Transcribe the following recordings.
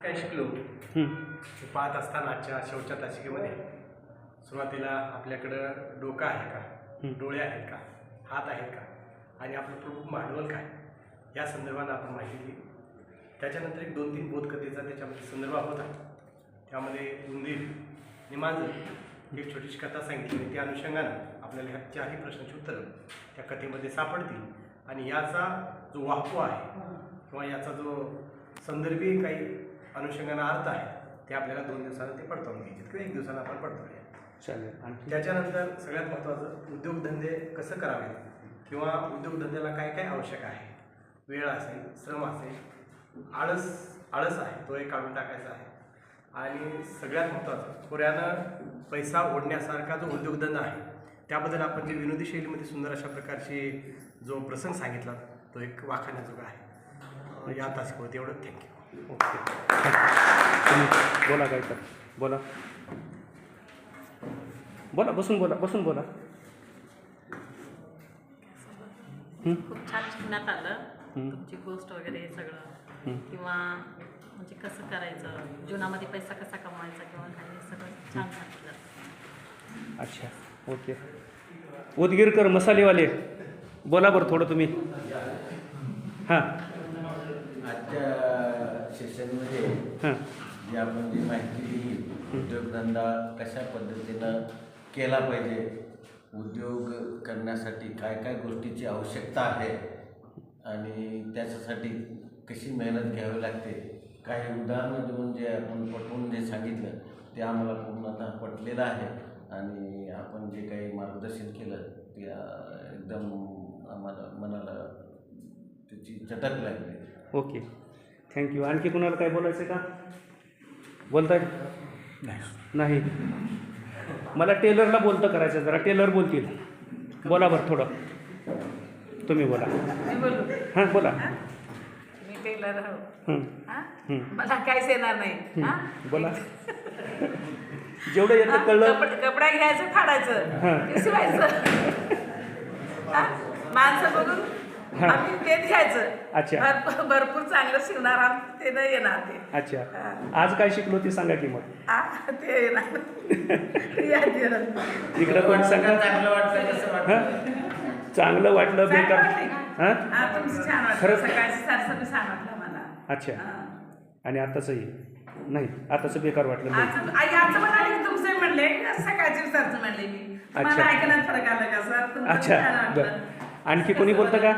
काय शिकलो? पाहत असताना आजच्या शेवटच्या तासिकेमध्ये सुरुवातीला आपल्याकडं डोकं आहे का. डोळे आहेत का? हात आहेत का? आणि आपलं प्रमुख भांडवल काय? या संदर्भानं आपण माहिती दिली. त्याच्यानंतर एक दोन तीन बोधकथेचा त्याच्यामध्ये संदर्भ होता. त्यामध्ये उंदीर आणि मांजर एक छोटीशी कथा सांगितली आणि त्या अनुषंगानं आपल्याला ह्या चारही प्रश्नाची उत्तरं त्या कथेमध्ये सापडतील. आणि याचा जो वाहतो आहे किंवा याचा जो संदर्भी काही अनुषंगानं अर्थ आहे ते आपल्याला दोन दिवसानं ते पडताळून घ्यायचे. किंवा एक दिवसानं आपण पडताळूया. चालेल आणखी? त्याच्यानंतर सगळ्यात महत्त्वाचं उद्योगधंदे कसं करावे किंवा उद्योगधंद्याला काय काय आवश्यक आहे? वेळ असेल श्रम असेल आळस आळस आहे तो एक काढून टाकायचा आहे. आणि सगळ्यात महत्त्वाचं खोऱ्यानं पैसा ओढण्यासारखा जो उद्योगधंदा आहे त्याबद्दल आपण जे विनोदी शैलीमध्ये सुंदर अशा प्रकारचे जो प्रसंग सांगितला तो एक वाखाण्याजोगा आहे. या तासिकवरती एवढं थँक्यू ओके तुम्ही बोला काय तर. बोला. बोला बसून बोला बसून बोला. खूप छान शिकण्यात आलं. तुमची गोष्ट वगैरे हे. सगळं. किंवा म्हणजे कसं करायचं? जीवनामध्ये पैसा कसा कमवायचा किंवा काय? हे सगळं छान सांगितलं. अच्छा ओके. उदगीरकर मसालेवाले. बोला बरं थोडं तुम्ही. हां. आजच्या सेशनमध्ये जी आपण जी माहिती दिली उद्योगधंदा कशा पद्धतीनं केला पाहिजे उद्योग करण्यासाठी काय काय गोष्टीची आवश्यकता आहे आणि त्याच्यासाठी कशी मेहनत घ्यावी लागते? काही उदाहरणं देऊन जे आपण पटवून जे सांगितलं ते आम्हाला पूर्णतः पटलेलं आहे आणि आपण जे काही मार्गदर्शन केलं ते एकदम आम्हाला मनाला त्याची चटक लागली. ओके. थँक्यू आणखी कुणाला काय बोलायचं का? बोलताय? नाही. मला टेलरला बोलतं करायचं जरा टेलर बोलतील. बोला बरं थोडं. तुम्ही बोला. हां बोला. मी टेलर. मला काहीच येणार नाही. हा? बोला. जेवढं येतं? कळलं. कपड- घ्यायचं. फाडायचं. शिवायचं. हा? माणसं बघून. आम्ही तेच घ्यायचं. अच्छा. भरपूर भरपूर चांगलं शिवणार आम्ही ते नाही येणार ते. अच्छा. आज काय शिकलो ते सांगा की मग. हा, ते येणार. या. तिकडं. कोण सांगा? चांगलं वाटलं कसं वाटलं. हां चांगलं वाटलं चांगलं बेकार. वाटलं. हां? हा, तुमचं छान वाटलं. खरंच? सकाळची वाटलं मला. अच्छा. हा. आणि आताचंही नाही आताचं बेकार वाटलं नाही. आज आई आज म्हणाले की तुमचे म्हणले. सकाळची सरचं म्हणले मी. अच्छा. मला ऐकण्यात फरक आला का सर? तुमचं अच्छा. छान वाटलं. बरं. आणखी कोणी बोलतं का?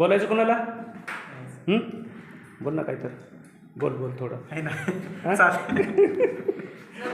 बोलायचं कोणाला? बोल ना काय तर बोल बोल थोडं. आहे ना.